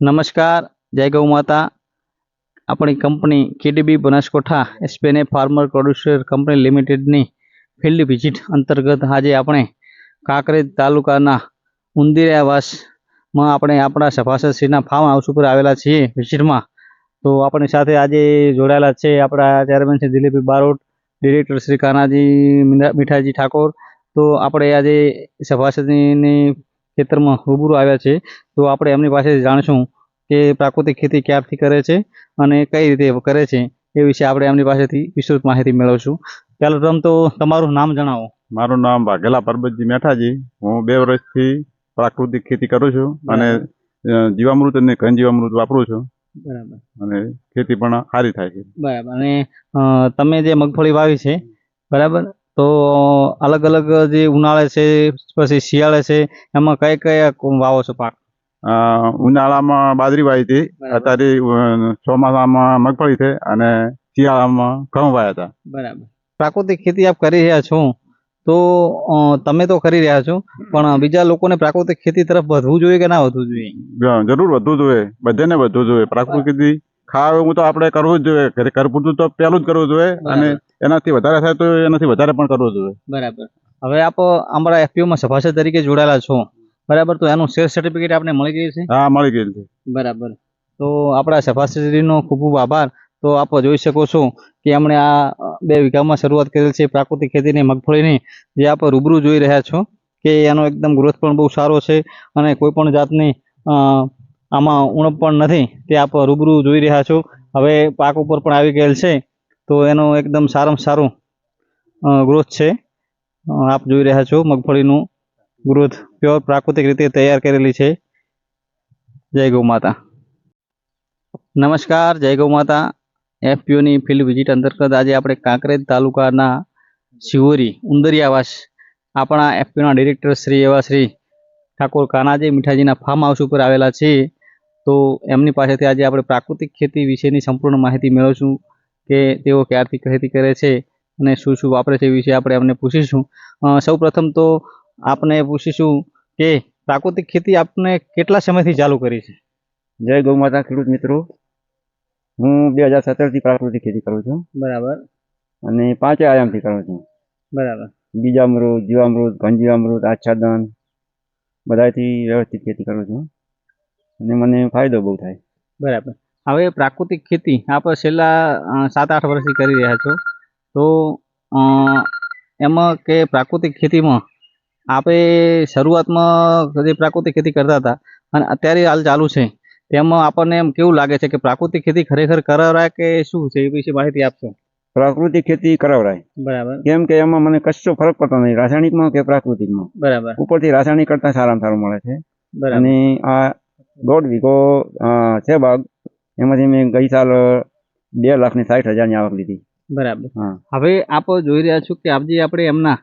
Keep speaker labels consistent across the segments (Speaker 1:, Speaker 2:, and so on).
Speaker 1: નમસ્કાર, જય ગૌ માતા. આપણી company KDB Banaskantha SPNA farmer producer company લિમિટેડની field visit અંતર્ગત આજે આપણે કાંકરેજ તાલુકાના ઉંદિરાવાસમાં આપણે આપણા સભાસદશ્રીના ફાર્મ હાઉસ ઉપર આવેલા છીએ વિઝિટમાં. તો આપણી સાથે આજે જોડાયેલા છે આપણા ચેરમેન શ્રી દિલીપભાઈ બારોટ, ડિરેક્ટર શ્રી કાનાજી મીઠાજી ઠાકોર. તો આપણે આજે સભાસદની ખેતરમાં રૂબરૂ આવ્યા છે તો આપણે એમની પાસે જાણશું કે પ્રાકૃતિક ખેતી ક્યારથી કરે છે અને કઈ રીતે કરે છે એ વિશે આપણે એમની પાસેથી વિસ્તૃત માહિતી મેળવશું. પહેલા તો તમારું નામ જણાવો.
Speaker 2: મારું નામ વાઘેલા પરબતજી મેઠાજી. હું બે વર્ષથી પ્રાકૃતિક ખેતી કરું છું અને જીવામૃત અને ઘન જીવામૃત વાપરું છું.
Speaker 1: બરાબર.
Speaker 2: અને ખેતી પણ સારી થાય છે.
Speaker 1: બરાબર. અને તમે જે મગફળી વાવી છે બરાબર? તો અલગ અલગ જે ઉનાળે છે પછી શિયાળે છે એમાં કયા કયા વાવો છો પાક?
Speaker 2: ઉનાળામાં બાજરી વાવી હતી અત્યારે ચોમાસામાં મગફળી છે અને શિયાળામાં ઘઉં વાયા હતા.
Speaker 1: બરાબર. પ્રાકૃતિક ખેતી આપ કરી રહ્યા છો. તો તમે તો કરી રહ્યા છો પણ બીજા લોકોને પ્રાકૃતિક ખેતી તરફ વધવું જોઈએ કે ના વધવું જોઈએ?
Speaker 2: જરૂર વધવું જોઈએ. બધાને વધવું જોઈએ. પ્રાકૃતિક ખેતી ખાવા એવું તો આપણે કરવું જ જોઈએ. ઘરે ઘર તો પહેલું જ કરવું જોઈએ. અને એનાથી વધારે થાય તો એનાથી વધારે પણ કરવું જોઈએ.
Speaker 1: બરાબર. હવે આપ અમારા એફપીઓમાં સભાસદ તરીકે જોડાયેલા છો. બરાબર તો એનું શેર સર્ટિફિકેટ આપણે મળી ગયું છે?
Speaker 2: હા મળી ગયું છે.
Speaker 1: બરાબર. તો આપણા સભાસદીનો ખૂબ ખૂબ આભાર. તો આપ જોઈ શકો છો કે એમણે આ બે વીઘામાં શરૂઆત કરેલ છે પ્રાકૃતિક ખેતીની મગફળીની. જે આપ રૂબરૂ જોઈ રહ્યા છો કે એનો એકદમ ગ્રોથ પણ બહુ સારો છે અને કોઈ પણ જાતની આમાં ઉણપ પણ નથી. તે આપ રૂબરૂ જોઈ રહ્યા છો. હવે પાક ઉપર પણ આવી ગયેલ છે. તો એનો એકદમ સારામાં સારું ગ્રોથ છે. આપ જોઈ રહ્યા છો મગફળીનું ગ્રોથ પ્યોર પ્રાકૃતિક રીતે તૈયાર કરેલી છે. જય ગૌ માતા. નમસ્કાર, જય ગૌ માતા. એફપીઓની ફિલ્ડ વિઝિટ અંતર્ગત આજે આપણે કાંકરેજ તાલુકાના શિવોરી ઉંદરિયાવાસ આપણા એફપીઓના ડિરેક્ટર શ્રી એવા શ્રી ઠાકોર કાનાજી મીઠાજીના ફાર્મ હાઉસ ઉપર આવેલા છે તો એમની પાસેથી આજે આપણે પ્રાકૃતિક ખેતી વિશેની સંપૂર્ણ માહિતી મેળવશું. કે તેઓ ક્યારથી ખેતી કરે છે અને શું શું વાપરે છે એ વિશે આપણે એમને પૂછીશું. સૌ પ્રથમ તો આપણે પૂછીશું કે પ્રાકૃતિક ખેતી આપને કેટલા સમયથી ચાલુ કરી છે?
Speaker 3: જય ગૌ માતા ખેડૂત મિત્રો. હું બે હજાર સત્તરથી પ્રાકૃતિક ખેતી કરું છું.
Speaker 1: બરાબર.
Speaker 3: અને પાંચે આયામથી કરું છું.
Speaker 1: બરાબર.
Speaker 3: બીજામૃત જીવામૃત ઘન જીવામૃત આચ્છાદન બધાથી વ્યવસ્થિત ખેતી કરું છું. અને મને ફાયદો બહુ થાય.
Speaker 1: બરાબર. હવે પ્રાકૃતિક ખેતી આપણે છેલ્લા સાત આઠ વર્ષથી કરી રહ્યા છો. તો એમાં કે પ્રાકૃતિક ખેતીમાં આપણે શરૂઆતમાં જે પ્રાકૃતિક ખેતી કરતા હતા અને અત્યારે હાલ ચાલુ છે. તેમાં આપણને એમ કેવું લાગે છે કે પ્રાકૃતિક ખેતી ખરેખર કરાવરાય કે શું છે એ વિશે માહિતી આપશો?
Speaker 3: પ્રાકૃતિક ખેતી કરાવરાય.
Speaker 1: બરાબર.
Speaker 3: કેમ કે એમાં મને કશો ફરક પડતો નહીં રાસાયણિકમાં કે પ્રાકૃતિકમાં?
Speaker 1: બરાબર.
Speaker 3: ઉપરથી રાસાયણિક કરતાં સારામાં સારું મળે છે. અને આ દોઢ વીઘો છે બાગ. એમાંથી મેં ગઈ સાલ બે લાખની સાઠ હજારની આવક લીધી.
Speaker 1: બરાબર.
Speaker 3: હા.
Speaker 1: હવે આપ જોઈ રહ્યા છો કે આપજી આપણે એમના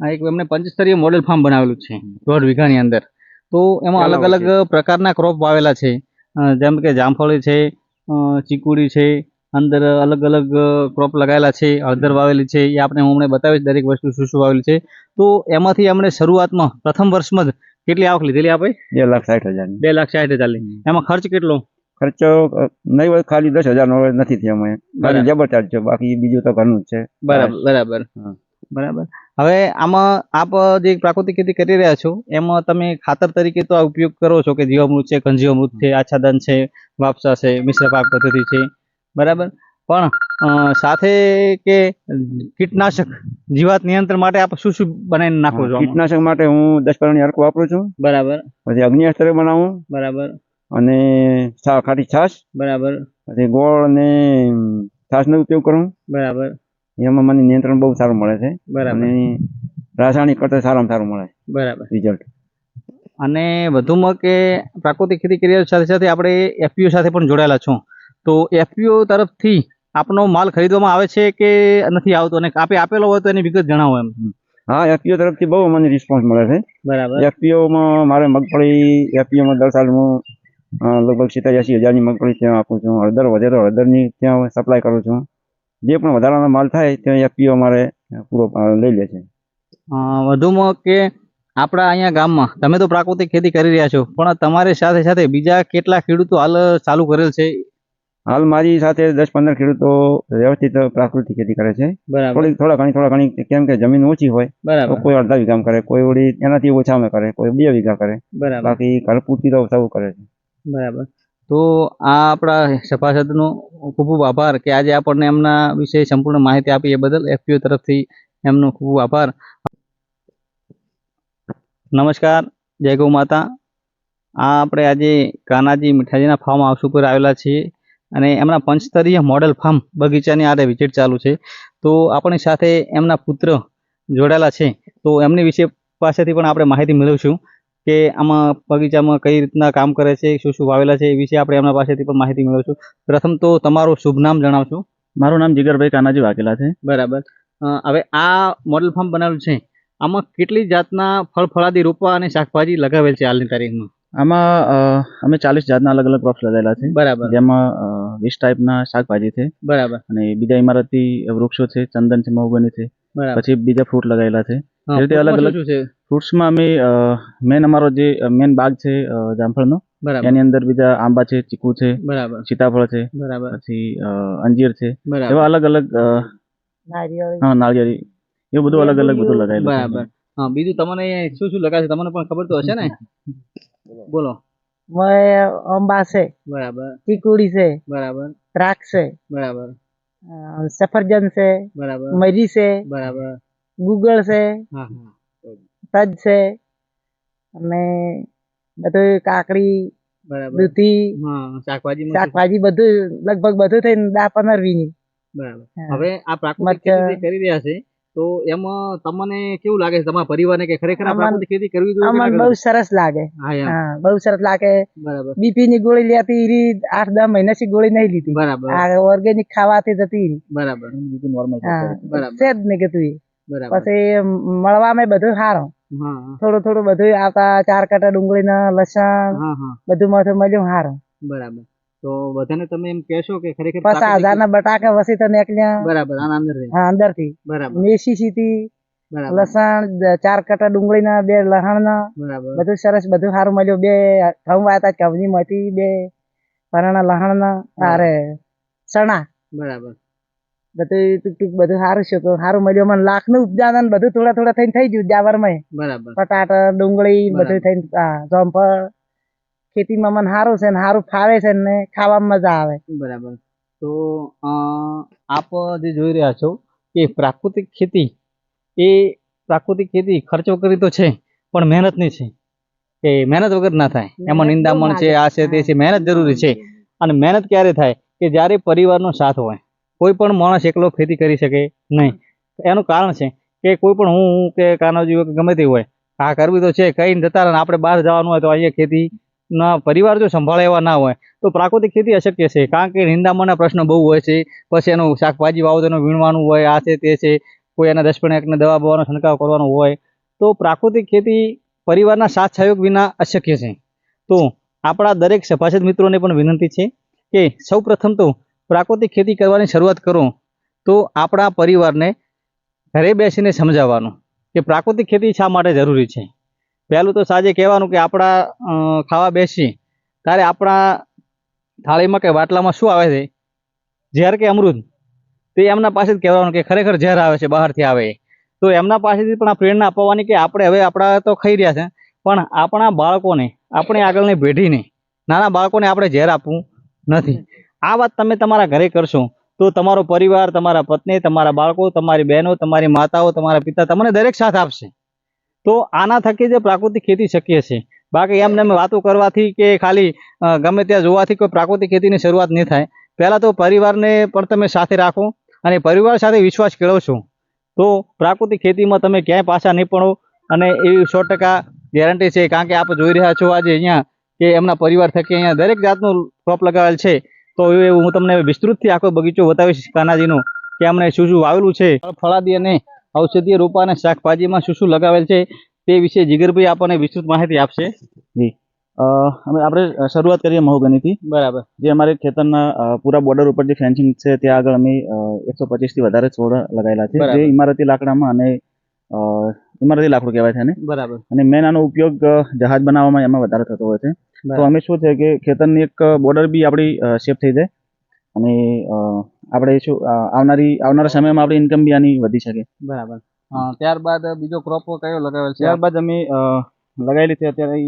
Speaker 1: આ એક એમને પંચસ્તરીય મોડેલ ફાર્મ બનાવેલું છે દોઢ વીઘાની અંદર. તો એમાં અલગ અલગ પ્રકારના ક્રોપ વાવેલા છે. જેમ કે જામફળી છે ચીકુડી છે અંદર અલગ અલગ ક્રોપ લગાવેલા છે હળદર વાવેલી છે એ આપણે હું હમણાં બતાવીશ દરેક વસ્તુ શું શું વાવેલી છે. તો એમાંથી એમણે શરૂઆતમાં પ્રથમ વર્ષમાં જ કેટલી આવક લીધેલી આપણે
Speaker 3: બે લાખ સાઠ હજારની.
Speaker 1: બે લાખ સાઠ હજારની. એમાં ખર્ચ કેટલો?
Speaker 3: ખર્ચો નહીં ખાલી દસ હજારનો નો નથી થયો અમે ખાલી જબર ચાર્જ છે બાકી બીજું તો ઘરનું જ છે.
Speaker 1: બરાબર બરાબર. બરાબર. હવે આમાં આપ જે પ્રાકૃતિક ખેતી કરી રહ્યા છો એમાં તમે ખાતર તરીકે તો આ ઉપયોગ કરો છો કે જીવામૃત છે ઘનજીવામૃત છે આચ્છાદન છે વાપસા છે મિશ્ર પાક પદ્ધતિ છે બરાબર? પણ સાથે કે કીટનાશક જીવાત નિયંત્રણ માટે આપ શું શું બનાવીને નાખો છો
Speaker 3: કીટનાશક માટે હું દસ પ્રકારની અર્ક વાપરું છું.
Speaker 1: બરાબર.
Speaker 3: પછી અગ્નિ અસ્ત્ર બનાવું.
Speaker 1: બરાબર.
Speaker 3: અને ખાટી છાશ.
Speaker 1: બરાબર.
Speaker 3: પછી ગોળ અને છાશનો ઉપયોગ કરું.
Speaker 1: બરાબર.
Speaker 3: એમાં મને નિયંત્રણ બહુ સારું મળે છે.
Speaker 1: બરાબર.
Speaker 3: અને રાસાયણિક કરતાં સારામાં સારું મળે
Speaker 1: બરાબર.
Speaker 3: રિઝલ્ટ
Speaker 1: અને વધુમાં કે પ્રાકૃતિક ખેતી કરી સાથે સાથે આપણે એફપીઓ સાથે પણ જોડાયેલા છો. તો એફપીઓ તરફથી આપનો માલ ખરીદવામાં આવે છે કે નથી આવતો? અને આપે આપેલો હોય તો એની વિગત જણાવો એમ.
Speaker 3: હા એફપીઓ તરફથી બહુ મને રિસ્પોન્સ મળે છે.
Speaker 1: બરાબર.
Speaker 3: એફપીઓમાં મારે મગફળી એફપીઓમાં દર સાલ હું લગભગ સિત્તેર એસી હજારની મગફળી ત્યાં આપું છું. હળદર વધે તો હળદરની ત્યાં સપ્લાય કરું છું. જે પણ વધારાનો માલ થાય ત્યાં એફપીઓ મારે પૂરો લઈ લે છે.
Speaker 1: વધુમાં કે આપણા અહીંયા ગામમાં તમે તો પ્રાકૃતિક ખેતી કરી રહ્યા છો પણ તમારી સાથે સાથે બીજા કેટલા ખેડૂતો હાલ ચાલુ કરેલ છે?
Speaker 3: હાલ મારી સાથે દસ પંદર ખેડૂતો વ્યવસ્થિત પ્રાકૃતિક ખેતી કરે છે. થોડી થોડા ઘણી થોડા ઘણી કેમ કે જમીન ઓછી હોય તો કોઈ અડધા વીઘામાં કરે કોઈ વળી એનાથી અમે કરે કોઈ બે વીઘા કરે.
Speaker 1: બરાબર.
Speaker 3: બાકી ઘર પૂરતી તો સૌ કરે છે.
Speaker 1: બરાબર. તો આ આપણા સભાસદનો ખૂબ ખૂબ આભાર કે આજે આપણને એમના વિશે સંપૂર્ણ માહિતી આપી એ બદલ એફપીઓ તરફથી એમનો ખૂબ આભાર. નમસ્કાર, જય ગૌ માતા. આ આપણે આજે કાનાજી મીઠાજીના ફાર્મ હાઉસ ઉપર આવેલા છીએ અને એમના પંચસ્તરીય મોડેલ ફાર્મ બગીચાની આરે વિઝિટ ચાલુ છે. તો આપણી સાથે એમના પુત્ર જોડાયેલા છે. તો એમની વિશે પાસેથી પણ આપણે માહિતી મેળવીશું. કે આમાં બગીચામાં કઈ રીતના કામ કરે છે શું શું વાવેલા છે એ વિશે આપણે એમના પાસેથી પણ માહિતી મેળવશું. પ્રથમ તો તમારું શુભ નામ જણાવશો.
Speaker 4: મારું નામ જીગરભાઈ કાનાજી વાઘેલા છે.
Speaker 1: બરાબર. હવે આ મોડેલ ફાર્મ બનાવેલું છે. આમાં કેટલી જાતના ફળ ફળાદી રોપા અને શાકભાજી લગાવેલ છે હાલની તારીખમાં?
Speaker 4: આમાં અમે ચાલીસ જાતના અલગ અલગ ક્રોપ્સ લગાવેલા છે.
Speaker 1: બરાબર.
Speaker 4: જેમાં વીસ ટાઈપના શાકભાજી છે.
Speaker 1: બરાબર.
Speaker 4: અને બીજા ઇમારતી વૃક્ષો છે ચંદન છે મહુબની છે. પછી બીજા ફ્રૂટ લગાવેલા છે. એ રીતે અલગ અલગ-
Speaker 1: છે?
Speaker 4: ફ્રૂટ્સમાં અમે મેન અમારો જે મેન બાગ છે જામફળનો
Speaker 1: બરાબર.
Speaker 4: એની અંદર બીજા આંબા છે ચીકુ છે
Speaker 1: બરાબર.
Speaker 4: સીતાફળ છે
Speaker 1: બરાબર.
Speaker 4: પછી અંજીર છે
Speaker 1: બરાબર.
Speaker 4: એવા અલગ અલગ હા નાળિયેરી એવું બધું અલગ અલગ બધું લગાવેલું
Speaker 1: બરાબર. હા બીજું તમને શું શું લગાવે છે? તમને પણ ખબર તો હશે ને? બોલો.
Speaker 5: મેં અંબા છે
Speaker 1: બરાબર.
Speaker 5: ચીકુડી છે
Speaker 1: બરાબર.
Speaker 5: દ્રાક્ષ છે
Speaker 1: બરાબર.
Speaker 5: સફરજન છે
Speaker 1: બરાબર.
Speaker 5: મરી છે
Speaker 1: બરાબર.
Speaker 5: ગુગળ છે
Speaker 1: હા હા.
Speaker 5: તજ છે. અને બધું કાકડી
Speaker 1: બરાબર.
Speaker 5: દૂધી
Speaker 1: હા
Speaker 5: શાકભાજી બધું લગભગ બધું થઈને દા પંદર વીની.
Speaker 1: બરાબર. હવે આ પ્રાકૃતિક ખેતી કરી રહ્યા છે તો એમાં તમને કેવું લાગે છે? તમારા પરિવારને કે ખરેખર આ પ્રાકૃતિક ખેતી કરવી જોઈએ
Speaker 5: અમને બહુ સરસ લાગે.
Speaker 1: હા
Speaker 5: હા બહુ સરસ લાગે.
Speaker 1: બરાબર.
Speaker 5: બીપી ની ગોળી લેતી રી આઠ દસ મહિનાથી ગોળી નહીં લીધી.
Speaker 1: બરાબર.
Speaker 5: આ ઓર્ગેનિક ખાવાથી જતી
Speaker 1: બરાબર.
Speaker 4: નોર્મલ
Speaker 1: બરાબર.
Speaker 5: છે જ ને કે તું
Speaker 1: બરાબર.
Speaker 5: પછી મળવામાં બધું સારું. થોડું થોડું બધું આવતા ચાર કટા ડુંગળી ના લસણ બધું માથું મળ્યું હારું.
Speaker 1: બરાબર. તો બધાને તમે એમ કહેશો કે ખરેખર
Speaker 5: પચાસ હજાર ના બટાકા વસી તો નીકળ્યા.
Speaker 1: બરાબર અંદર
Speaker 5: હા અંદરથી
Speaker 1: બરાબર.
Speaker 5: મેસી સીતી
Speaker 1: બરાબર.
Speaker 5: લસણ ચાર કટા ડુંગળી ના બે લહણ ના
Speaker 1: બરાબર.
Speaker 5: બધું સરસ બધું સારું મળ્યું. બે ઘઉં વાતા ઘઉંની મતી બે પરાણા લહણ ના અરે ચણા.
Speaker 1: બરાબર.
Speaker 5: બધું ટૂંક ટૂંક બધું સારું છે તો સારું મળ્યું. મને લાખનું ઉપજાન બધું થોડા થોડા થઈને થઈ ગયું જાવરમાં
Speaker 1: બરાબર.
Speaker 5: બટાટા ડુંગળી. બધું થઈને હા, ખેતીમાં મને સારું છે ને સારું ફાવે છે ને ખાવામાં મજા આવે.
Speaker 1: બરાબર. તો આપ જે જોઈ રહ્યા છો કે પ્રાકૃતિક ખેતી એ પ્રાકૃતિક ખેતી ખર્ચો કરી તો છે પણ મહેનતની છે. કે મહેનત વગર ના થાય. એમાં નિંદામણ છે આ છે તે છે મહેનત જરૂરી છે. અને મહેનત ક્યારે થાય? કે જ્યારે પરિવારનો સાથ હોય. કોઈ પણ માણસ એકલો ખેતી કરી શકે નહીં. એનું કારણ છે કે કોઈ પણ હું કે હોય કે ગમે તે હોય, આ કરવી તો છે, કઈ જતા રહે આપણે બહાર જવાનું હોય તો અહીંયા ખેતી ના પરિવાર જો સંભાળે એવા ના હોય, તો પ્રાકૃતિક ખેતી અશક્ય છે. કારણ કે નિંદામણના પ્રશ્ન બહુ હોય છે, પછી એનું શાકભાજી વાવો તેનું વીણવાનું હોય, આ છે, તે છે, કોઈ એના દસપણ એકને દવા બવાનો છંટકાવ કરવાનો હોય, તો પ્રાકૃતિક ખેતી પરિવારના સાથ સહયોગ વિના અશક્ય છે. તો આપણા દરેક સભાસદ મિત્રોને પણ વિનંતી છે કે સૌ પ્રથમ તો પ્રાકૃતિક ખેતી કરવાની શરૂઆત કરું, તો આપણા પરિવારને ઘરે બેસીને સમજાવવાનું કે પ્રાકૃતિક ખેતી શા માટે જરૂરી છે. પહેલું તો સાંજે કહેવાનું કે આપણા ખાવા બેસી ત્યારે આપણા થાળીમાં કે વાટલામાં શું આવે છે? ઝેર કે અમૃત? તે એમના પાસે જ કહેવાનું કે ખરેખર ઝેર આવે છે, બહારથી આવે. તો એમના પાસેથી પણ આ પ્રેરણા અપાવવાની કે આપણે હવે આપણા તો ખાઈ રહ્યા છે, પણ આપણા બાળકોને, આપણી આગળની પેઢીને, નાના બાળકોને આપણે ઝેર આપવું નથી. આ વાત તમે તમારા ઘરે કરશો, તો તમારો પરિવાર, તમારા પત્ની, તમારા બાળકો, તમારી બહેનો, તમારી માતાઓ, તમારા પિતા તમને દરેક સાથ આપશે. તો આના થકી જે પ્રાકૃતિક ખેતી શક્ય છે. બાકી એમને એમ વાતો કરવાથી કે ખાલી ગમે ત્યાં જોવાથી કોઈ પ્રાકૃતિક ખેતીની શરૂઆત નહીં થાય. પહેલાં તો પરિવારને પણ તમે સાથે રાખો અને પરિવાર સાથે વિશ્વાસ કેળવશો. તો પ્રાકૃતિક ખેતીમાં તમે ક્યાંય પાછા નહીં પડો અને એવી સો ટકા ગેરંટી છે. કારણ કે આપ જોઈ રહ્યા છો આજે અહીંયા કે એમના પરિવાર થકી અહીંયા દરેક જાતનું ક્રોપ લગાવેલ છે. તો એ હું તમને વિસ્તૃતથી આખો બગીચો બતાવીશ કાનાજીનો કે અમને શું શું વાવેલું છે. ફળાદી અને ઔષધીય રોપા અને શાકભાજીમાં શું શું લગાવેલ છે તે વિશે જીગરભાઈ આપણને વિસ્તૃત માહિતી આપશે.
Speaker 4: જી. અમે આપણે શરૂઆત કરીએ મહોગનીથી.
Speaker 1: બરાબર.
Speaker 4: જે અમારે ખેતરના પૂરા બોર્ડર ઉપર જે ફેન્સિંગ છે ત્યાં આગળ અમે એકસો પચીસથી વધારે છોડ લગાવેલા છે. જે ઇમારતી લાકડામાં અને ઇમારતી લાકડું કહેવાય છે
Speaker 1: બરાબર.
Speaker 4: અને મેન આનો ઉપયોગ જહાજ બનાવવામાં એમાં વધારે થતો હોય છે. તો અમે શું છે કે ખેતરની એક બોર્ડર બી આપણી સેફ થઈ જાય. અને આપણે શું આવનારી આવનારા સમયમાં આપણી ઇન્કમ બી આની વધી શકે.
Speaker 1: બરાબર. ત્યારબાદ બીજો ક્રોપ કયો લગાવેલ છે?
Speaker 4: ત્યારબાદ અમે લગાવેલી છે અત્યારે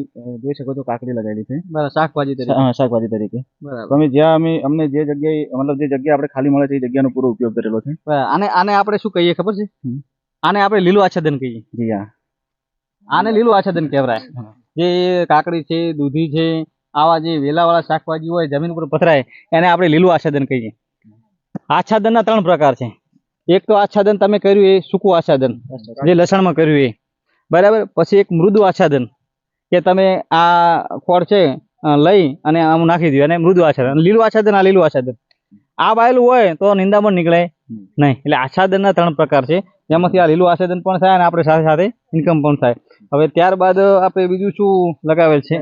Speaker 4: જોઈ શકો છો કાકડી લગાવેલી છે.
Speaker 1: બરાબર શાકભાજી તરીકે.
Speaker 4: હા, શાકભાજી તરીકે.
Speaker 1: બરાબર.
Speaker 4: તો અમે જ્યાં અમે અમને જે જગ્યાએ મતલબ જે જગ્યા આપણે ખાલી મળે છે એ જગ્યાનો પૂરો ઉપયોગ કરેલો છે.
Speaker 1: અને આને આને આપણે શું કહીએ ખબર છે? આને આપણે લીલું આચ્છાદન કહીએ.
Speaker 4: જી હા.
Speaker 1: આને લીલું આચ્છાદન કહેવાય. જે કાકડી છે, દૂધી છે, આવા જે વેલાવાળા શાકભાજી હોય, જમીન ઉપર પથરાય, એને આપણે લીલું આચ્છાદન કહીએ. આચ્છાદનના ત્રણ પ્રકાર છે. એક તો આચ્છાદન તમે કર્યું એ સૂકું આચ્છાદન, જે લસણમાં કર્યું એ. બરાબર? પછી એક મૃદુ આચ્છાદન, કે તમે આ ખોળ છે લઈ અને આમ નાખી દઉં અને મૃદુ આચ્છાદન. લીલું આચ્છાદન, આ લીલું આચ્છાદન. આ વાયેલું હોય તો નિંદામણ નીકળે નહીં. એટલે આચ્છાદનના ત્રણ પ્રકાર છે. એમાંથી આ લીલું આચ્છાદન પણ થાય અને આપણે સાથે સાથે ઇન્કમ પણ થાય. હવે ત્યારબાદ આપણે બીજું શું લગાવેલ છે?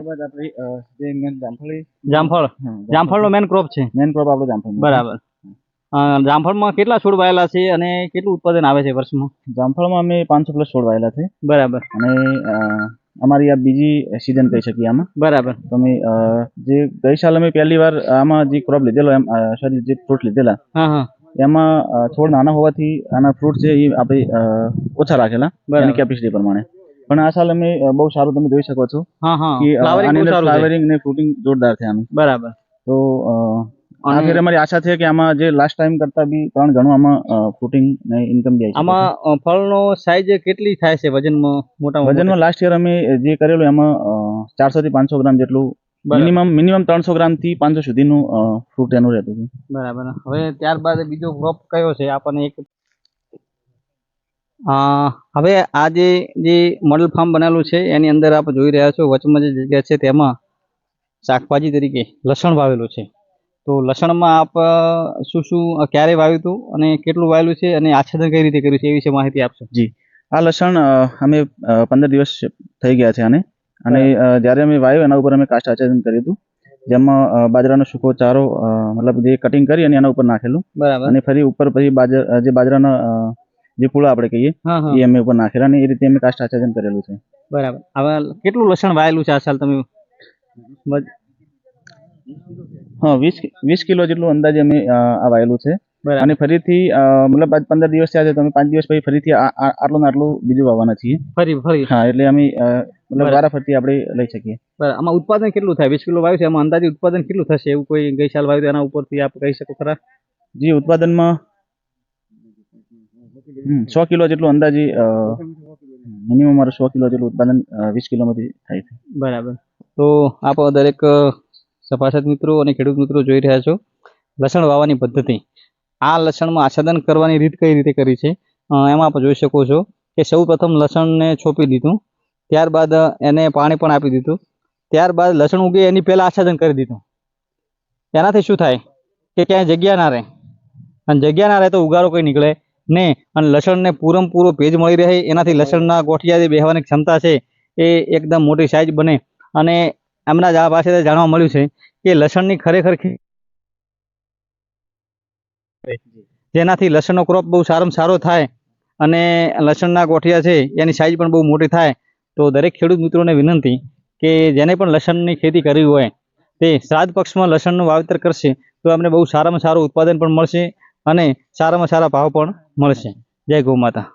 Speaker 4: જામફળી.
Speaker 1: જામફળ. જામફળનો મેન ક્રોપ છે.
Speaker 4: મેન ક્રોપ આપણો જામફળ
Speaker 1: બરાબર. જામફળમાં કેટલા છોડ વાયેલા છે અને કેટલું ઉત્પાદન આવે છે વર્ષમાં?
Speaker 4: જામફળમાં અમે પાંચસો પ્લસ છોડ વાયેલા છે.
Speaker 1: બરાબર.
Speaker 4: અને અમારી આ બીજી સિઝન કહી શકીએ આમાં.
Speaker 1: બરાબર.
Speaker 4: તમે જે ગઈ સાલ અમે પહેલી વાર આમાં જે ક્રોપ લીધેલો એમ સોરી જે ફ્રૂટ લીધેલા એમાં છોડ નાના હોવાથી આના ફ્રૂટ છે એ આપણે ઓછા રાખેલા
Speaker 1: બરાબર.
Speaker 4: એની કેપેસિટી પ્રમાણે. પણ આ સાલ અમે બહુ સારું તમે જોઈ શકો છો
Speaker 1: હા હા. ફ્લાવરિંગ
Speaker 4: ને ફ્રૂટિંગ જોરદાર છે આનું.
Speaker 1: બરાબર.
Speaker 4: તો અમારી આશા છે કે આમાં જે લાસ્ટ ટાઈમ કરતા બી ત્રણ ગણું આમાં ફ્રૂટિંગ ને ઇન્કમ છે.
Speaker 1: આમાં ફળનો સાઈઝ કેટલી થાય છે વજનમાં મોટા?
Speaker 4: વજનમાં લાસ્ટ યર અમે જે કરેલું એમાં ચારસો થી પાંચસો ગ્રામ જેટલું મિનિમમ મિનિમમ ત્રણસો ગ્રામથી પાંચસો સુધીનું ફ્રૂટ એનું રહેતું હતું
Speaker 1: બરાબર. હવે ત્યારબાદ બીજો ક્રોપ કયો છે? આપણને એક હવે આ જે જે મોડલ ફાર્મ બનેલું છે એની અંદર આપ જોઈ રહ્યા છો વચમાં જે જગ્યા છે તેમાં શાકભાજી તરીકે લસણ વાવેલું છે. તો લસણમાં આપ શું શું ક્યારે વાવ્યું હતું અને કેટલું વાવેલું છે અને આચ્છાદન કઈ રીતે કર્યું છે એ વિશે માહિતી આપશો? જી.
Speaker 4: આ લસણ અમે પંદર દિવસ થઈ ગયા છે આને. અને જ્યારે અમે વાવ્યું એના ઉપર અમે કાસ્ટ આચ્છાદન કર્યું હતું. જેમાં બાજરાનો સૂકો ચારો મતલબ જે કટિંગ કરી અને એના ઉપર નાખેલું.
Speaker 1: બરાબર.
Speaker 4: અને ફરી ઉપર પછી બાજરા જે બાજરાના જે પૂળા આપણે કહીએ એ અમે ઉપર નાખેલા ને એ રીતે અમે કાસ્ટ આચ્છાદન કરેલું છે.
Speaker 1: બરાબર. હવે કેટલું લસણ વાયેલું છે આ સાલ તમે?
Speaker 4: હા વીસ વીસ કિલો જેટલું અંદાજે અમે આ વાયેલું છે. અને ફરીથી મતલબ આજ પંદર દિવસ થયા છે તો અમે પાંચ દિવસ પછી ફરીથી આટલું ને આટલું બીજું વાવવાના છીએ.
Speaker 1: ફરી ફરી.
Speaker 4: હા એટલે અમે મતલબ. વારાફરતી આપણે લઈ શકીએ.
Speaker 1: બરાબર. આમાં ઉત્પાદન કેટલું થાય? વીસ કિલો વાવ્યું છે એમાં અંદાજે ઉત્પાદન કેટલું થશે? એવું કોઈ ગઈ સાલ વાવ્યું એના ઉપરથી આપ કહી શકો ખરા?
Speaker 4: જે ઉત્પાદનમાં સો કિલો જેટલું અંદાજે મિનિમમ મારું સો કિલો જેટલું ઉત્પાદન વીસ કિલોમાંથી થાય છે.
Speaker 1: બરાબર. તો આપ દરેક સફાસદ મિત્રો અને ખેડૂત મિત્રો જોઈ રહ્યા છો લસણ વાવવાની પદ્ધતિ. આ લસણમાં આચ્છાદન કરવાની રીત કઈ રીતે કરી છે? એમાં આપ જોઈ શકો છો કે સૌ પ્રથમ લસણને છોપી દીધું, ત્યારબાદ એને પાણી પણ આપી દીધું, ત્યારબાદ લસણ ઉગે એની પહેલા આચ્છાદન કરી દીધું. એનાથી શું થાય? કે ક્યાંય જગ્યા ના રહે. અને જગ્યા ના રહે તો ઉગારો કંઈ નીકળે? નહીં અને લસણને પૂરમપૂરો ભેજ મળી રહે એનાથી લસણના ગોઠિયા જે બેહવાની ક્ષમતા છે એ એકદમ મોટી સાઈઝ બને. અને એમના જ આ પાસેથી જાણવા મળ્યું છે કે લસણની ખરેખર જેનાથી લસણનો ક્રોપ બહુ સારામાં સારો થાય અને લસણના ગોઠિયા છે એની સાઈઝ પણ બહુ મોટી થાય. તો દરેક ખેડૂત મિત્રોને વિનંતી કે જેને પણ લસણની ખેતી કરવી હોય તે શ્રાદ્ધ પક્ષમાં લસણનું વાવેતર કરશે તો એમને બહુ સારામાં સારું ઉત્પાદન પણ મળશે અને સારામાં સારા ભાવ પણ મળશે. જય ગૌ માતા.